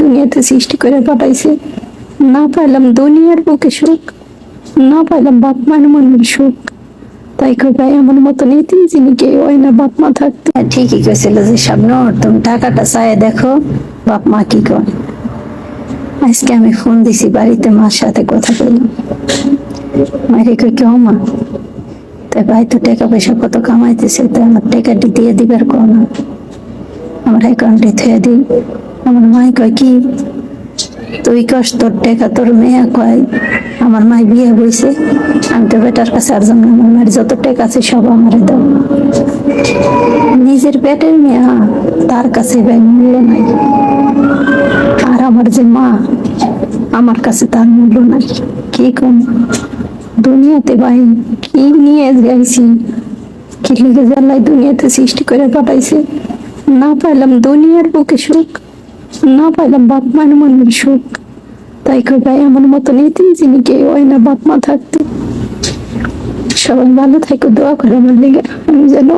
দুনিয়াতে সৃষ্টি করে পাঠাইছে। না পাইলাম দুনিয়ার বুকে সুখ না পাইলাম বাপ মায়ের মনের সুখ। তাই মতন এতিম ওই না বাপ মা থাকতো। হ্যাঁ, ঠিকই যে তুমি টাকাটা চাই দেখো বাপ মা কি কয় আজকে আমি ফোন দিছি বাড়িতে মার সাথে কথা বললাম। মাকে কই কেউ মা? তাই ভাই তো টাকা পয়সা কত কামাইতেছে তো আমার টাকাটি দিয়ে দিবার কো না আমার অ্যাকাউন্টে থুয়ে দিই। আমার মাই কয়, কি? তুই কস তোর টাকা তোর মেয়ে কয়, আমার মাই বিয়ে বইছে আমি তো বেটার কাছে আর জন্য আমার মায়ের যত টাকা আছে সব আমারে দাও। নিজের পেটের মেয়ে তার কাছে ভাই মূল্য নাই। আর আমার যে মা, আমার কাছে তার মূল্য নাই। কি কম? দুনিয়াতে ভাই, কি নিয়ে যাইছি? কি লিগে জ্বালাই দুনিয়াতে সৃষ্টি করে পাঠাইছে? না পাইলাম দুনিয়ার বুকে সুখ। না পাইলাম, বাপ মায়ের মনের সুখ। তাই কেউ ভাই আমার মতন এতিম যিনি কে হয় না, বাপ মা থাকতো। সবাই ভালো থাকো দোয়া করে আমার লিগে আমি যেন